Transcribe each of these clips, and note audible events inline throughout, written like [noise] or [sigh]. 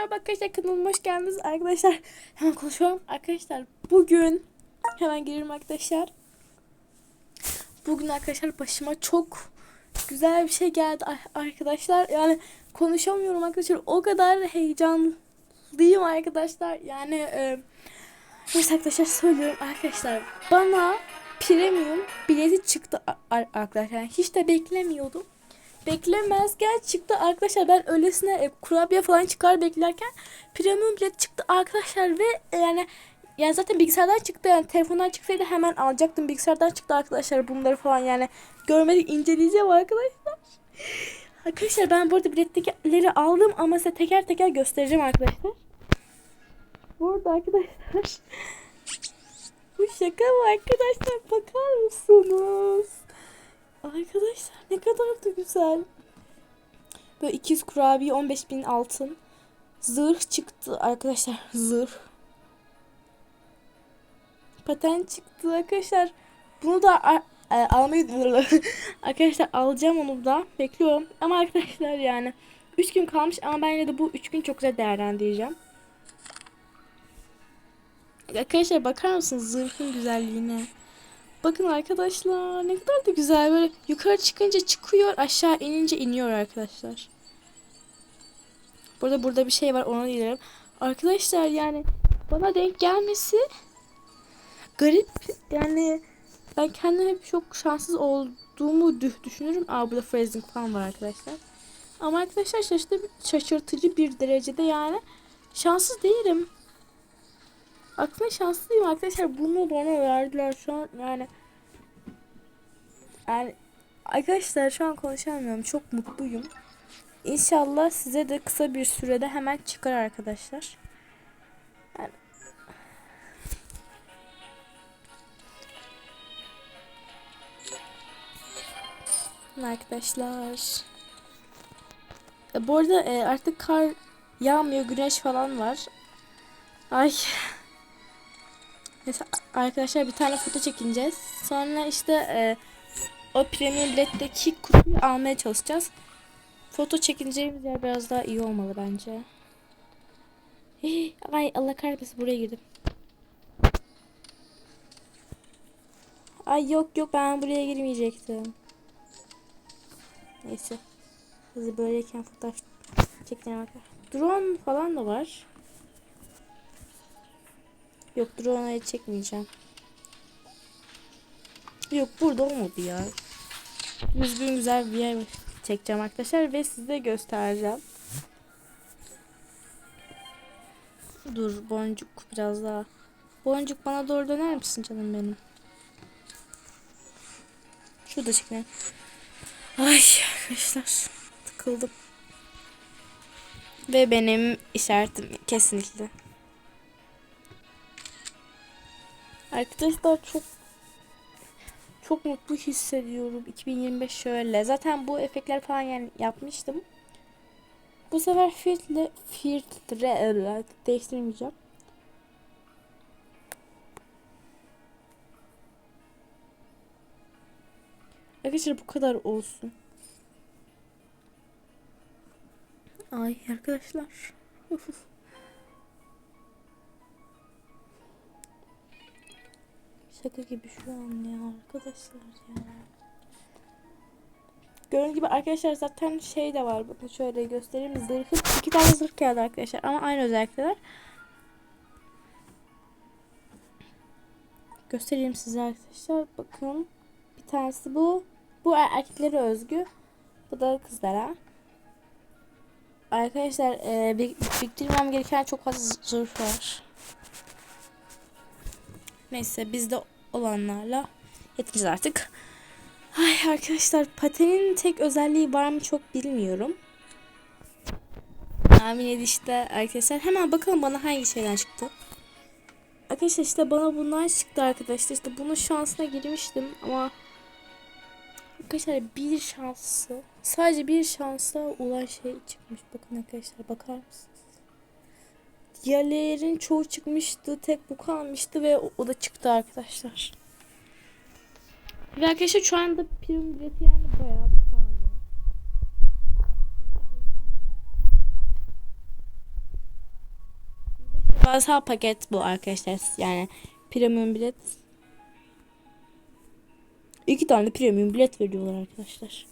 Merhaba arkadaşlar kanalıma hoş geldiniz arkadaşlar. Hemen konuşuyorum arkadaşlar. Bugün hemen gelirim arkadaşlar. Bugün arkadaşlar başıma çok güzel bir şey geldi ar- arkadaşlar. Yani konuşamıyorum arkadaşlar. O kadar heyecanlıyım arkadaşlar. Yani e, neyse arkadaşlar söylüyorum arkadaşlar. Bana premium bileti çıktı arkadaşlar. Yani hiç de beklemiyordum beklemezken çıktı arkadaşlar ben öylesine e, kurabiye falan çıkar beklerken premium bilet çıktı arkadaşlar ve e, yani yani zaten bilgisayardan çıktı yani telefondan çıksaydı hemen alacaktım bilgisayardan çıktı arkadaşlar bunları falan yani görmedik inceleyeceğim arkadaşlar. [laughs] Arkadaşlar ben bu arada bilettekileri aldım ama size teker teker göstereceğim arkadaşlar. Burada arkadaşlar. [laughs] Bu şaka mı arkadaşlar bakar mısınız? Arkadaşlar ne kadar da güzel. Böyle 200 kurabiye 15 bin altın. Zırh çıktı arkadaşlar. Zırh. Paten çıktı arkadaşlar. Bunu da e, almayı [laughs] arkadaşlar alacağım onu da. Bekliyorum. Ama arkadaşlar yani 3 gün kalmış ama ben yine de bu 3 gün çok güzel değerlendireceğim. Arkadaşlar bakar mısınız zırhın güzelliğine? Bakın arkadaşlar ne kadar da güzel böyle yukarı çıkınca çıkıyor aşağı inince iniyor arkadaşlar. Burada burada bir şey var onu dilerim. Arkadaşlar yani bana denk gelmesi garip yani ben kendim hep çok şanssız olduğumu dü- düşünürüm. Aa burada phrasing falan var arkadaşlar. Ama arkadaşlar şaşırtıcı bir derecede yani şanssız değilim. Aslında şanslıyım arkadaşlar. Bunu bana verdiler şu an yani. Yani arkadaşlar şu an konuşamıyorum. Çok mutluyum. İnşallah size de kısa bir sürede hemen çıkar arkadaşlar. Yani... Arkadaşlar. E, bu arada e, artık kar yağmıyor, güneş falan var. Ay. Mesela arkadaşlar bir tane foto çekineceğiz. Sonra işte e, o premium biletteki kutuyu almaya çalışacağız. Foto çekineceğimiz yer biraz daha iyi olmalı bence. Ay Allah kahretmesin buraya girdim. Ay yok yok ben buraya girmeyecektim. Neyse. Hızlı böyleyken fotoğraf çekeceğim arkadaşlar. Drone falan da var. Yok drone'u çekmeyeceğim. Yok burada olmadı ya. Düzgün güzel bir yer çekeceğim arkadaşlar ve size göstereceğim. Dur boncuk biraz daha. Boncuk bana doğru döner misin canım benim? Şurada çekelim. Ay arkadaşlar tıkıldım. Ve benim işaretim kesinlikle. Arkadaşlar çok çok mutlu hissediyorum. 2025 şöyle. Zaten bu efektler falan yani yapmıştım. Bu sefer filtre filtre değiştirmeyeceğim. Arkadaşlar bu kadar olsun. Ay arkadaşlar. [laughs] Şaka gibi şu an ya arkadaşlar ya. Gördüğünüz gibi arkadaşlar zaten şey de var. Bakın şöyle göstereyim. Zırhı iki tane zırh geldi arkadaşlar ama aynı özellikler. Göstereyim size arkadaşlar. Bakın bir tanesi bu. Bu er- erkeklere özgü. Bu da kızlara. Arkadaşlar e, bir- biriktirmem gereken çok fazla zırh var. Neyse bizde olanlarla yetineceğiz artık. Ay arkadaşlar patenin tek özelliği var mı çok bilmiyorum. Tahmin edişte arkadaşlar. Hemen bakalım bana hangi şeyden çıktı. Arkadaşlar işte bana bundan çıktı arkadaşlar. İşte bunun şansına girmiştim ama arkadaşlar bir şansı sadece bir şansla olan şey çıkmış. Bakın arkadaşlar bakar mısınız? Diğerlerin çoğu çıkmıştı. Tek bu kalmıştı ve o, o da çıktı arkadaşlar. Ve arkadaşlar şu anda prim bileti yani bayağı pahalı. Devasa paket bu arkadaşlar. Yani premium bilet. İki tane premium bilet veriyorlar arkadaşlar.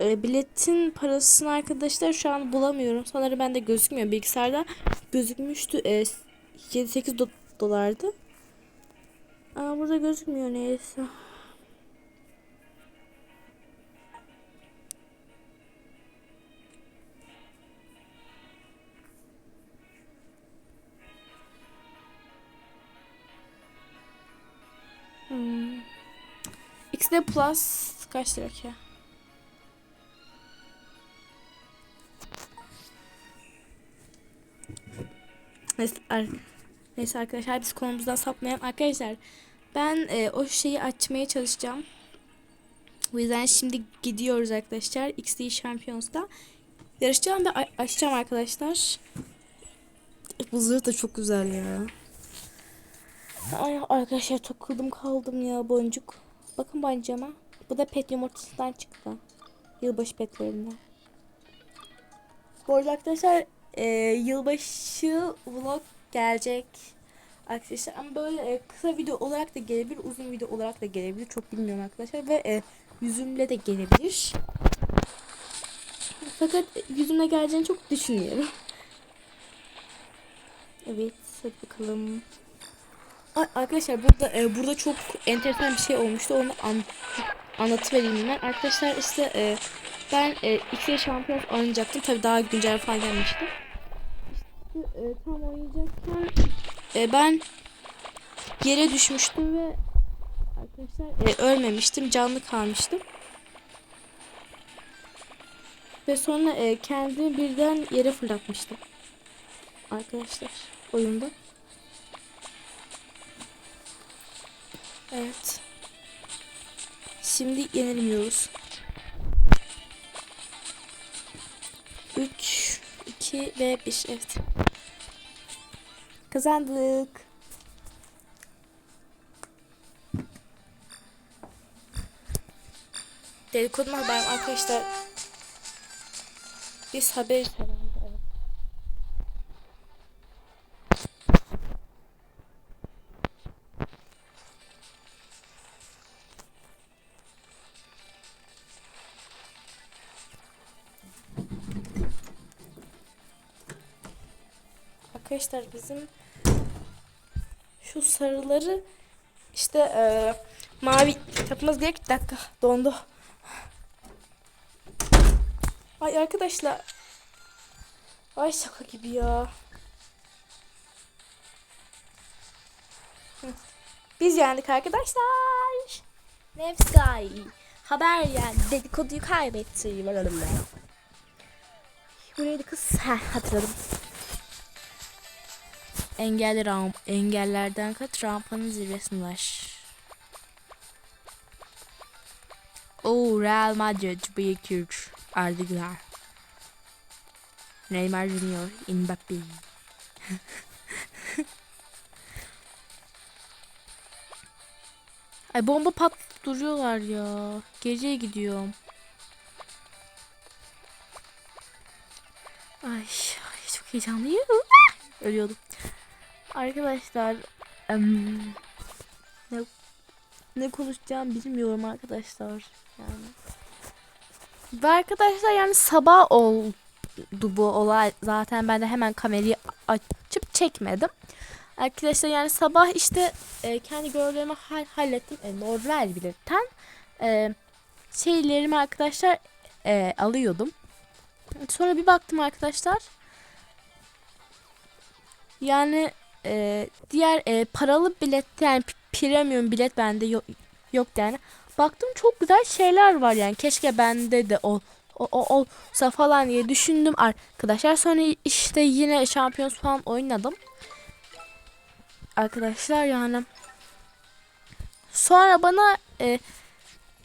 E, biletin parasını arkadaşlar şu an bulamıyorum. Sanırım bende gözükmüyor. Bilgisayarda gözükmüştü. E, 7-8 do dolardı. Ama burada gözükmüyor neyse. Hmm. XD Plus kaç lira ki? Neyse, ar- neyse arkadaşlar biz konumuzdan sapmayalım. Arkadaşlar ben e, o şeyi açmaya çalışacağım. O yüzden şimdi gidiyoruz arkadaşlar. XD Champions'da. Yarışacağım ve açacağım arkadaşlar. Bu zırh da çok güzel ya. Ay arkadaşlar takıldım kaldım ya boncuk. Bakın bancama. Bu da pet yumurtasından çıktı. Yılbaşı petlerinden. Bu arada arkadaşlar e, yılbaşı vlog gelecek. Arkadaşlar ama böyle e, kısa video olarak da gelebilir, uzun video olarak da gelebilir. Çok bilmiyorum arkadaşlar ve e, yüzümle de gelebilir. Fakat yüzümle geleceğini çok düşünüyorum. Evet, hadi bakalım. Ay, arkadaşlar burada e, burada çok enteresan bir şey olmuştu. Onu an, anlatıvereyim ben. Arkadaşlar işte e, ben e, iki şampiyon oynayacaktım. Tabii daha güncel falan gelmişti. E, tam oynayacakken e, ben yere düşmüştüm ve arkadaşlar e, ölmemiştim. Canlı kalmıştım. Ve sonra e, kendimi birden yere fırlatmıştım. Arkadaşlar oyunda. Evet. Şimdi yenilmiyoruz. 3 2 ve 1 evet. Kazandık. Dedikodu haberim arkadaşlar. Biz haber Arkadaşlar bizim şu sarıları işte e, mavi yapmamız gerek. Bir dakika dondu. Ay arkadaşlar. Ay şaka gibi ya. Biz yendik arkadaşlar. Nevsky. Haber yani dedikoduyu kaybetti. Buraydı kız. Heh, hatırladım. Engelli ramp, engellerden kat rampanın zirvesine ulaş. Oo Real Madrid büyük güç. Arda Güler. Neymar Junior, Mbappe. [laughs] Ay bomba pat duruyorlar ya. Geceye gidiyorum. Ay, ay çok heyecanlıyım. Ölüyordum. Arkadaşlar em, ne, ne konuşacağım bilmiyorum arkadaşlar. Yani. Ve arkadaşlar yani sabah oldu bu olay. Zaten ben de hemen kamerayı açıp çekmedim. Arkadaşlar yani sabah işte e, kendi görevlerimi hal hallettim. E, normal bilirten e, şeylerimi arkadaşlar e, alıyordum. Sonra bir baktım arkadaşlar. Yani e, diğer e, paralı bilet yani premium bilet bende yok yok yani. Baktım çok güzel şeyler var yani. Keşke bende de o o, o olsa falan diye düşündüm arkadaşlar. Sonra işte yine Champions falan oynadım. Arkadaşlar yani sonra bana e,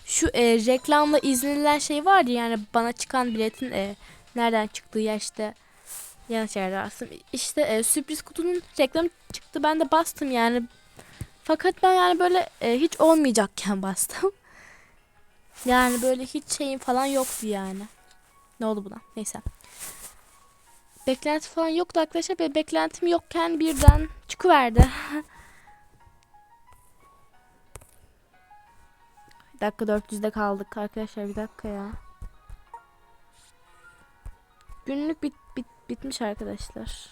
şu e, reklamla izlenilen şey vardı yani bana çıkan biletin e, nereden çıktığı ya işte yanlış yerde bastım. İşte e, sürpriz kutunun reklamı çıktı ben de bastım yani. Fakat ben yani böyle e, hiç olmayacakken [laughs] bastım. Yani böyle hiç şeyim falan yoktu yani. Ne oldu buna? Neyse. beklenti falan yoktu arkadaşlar. Ve beklentim yokken birden çıkıverdi. [laughs] Bir dakika 400'de kaldık arkadaşlar bir dakika ya. Günlük bit, bit, bitmiş arkadaşlar.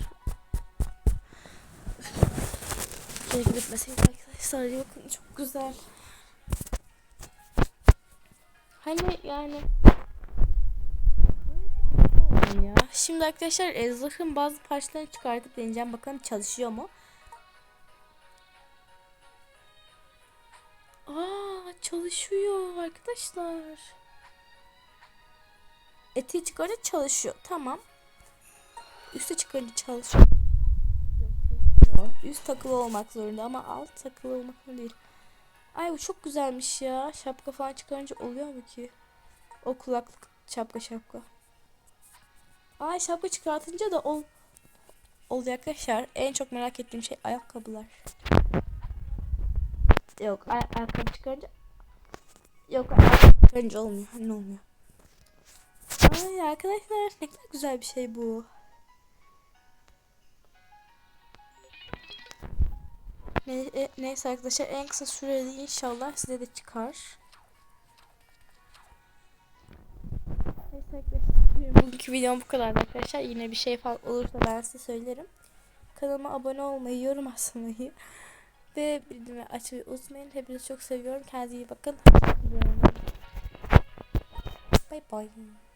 Keşke bitmeseydi arkadaşlar. Bakın çok güzel. Hani yani ya. Şimdi arkadaşlar e, bazı parçalarını çıkartıp deneyeceğim. Bakalım çalışıyor mu? Aa çalışıyor arkadaşlar. Eti çıkarınca çalışıyor. Tamam. Üste çıkarınca çalışıyor. Üst takılı olmak zorunda ama alt takılı olmak zorunda değil. Ay bu çok güzelmiş ya. Şapka falan çıkarınca oluyor mu ki? O kulaklık şapka şapka. Ay şapka çıkartınca da ol oluyor arkadaşlar. En çok merak ettiğim şey ayakkabılar. Yok ay ayakkabı çıkarınca Yok ayakkabı çıkarınca olmuyor. Ne olmuyor? Ay arkadaşlar ne kadar güzel bir şey bu. Ne, e, neyse arkadaşlar en kısa sürede inşallah size de çıkar. Neyse arkadaşlar bugünkü videom bu kadar arkadaşlar. Yine bir şey falan olursa ben size söylerim. Kanalıma abone olmayı, yorum atmayı [laughs] ve bildirimleri açmayı unutmayın. Hepinizi çok seviyorum. Kendinize iyi bakın. Bye bye.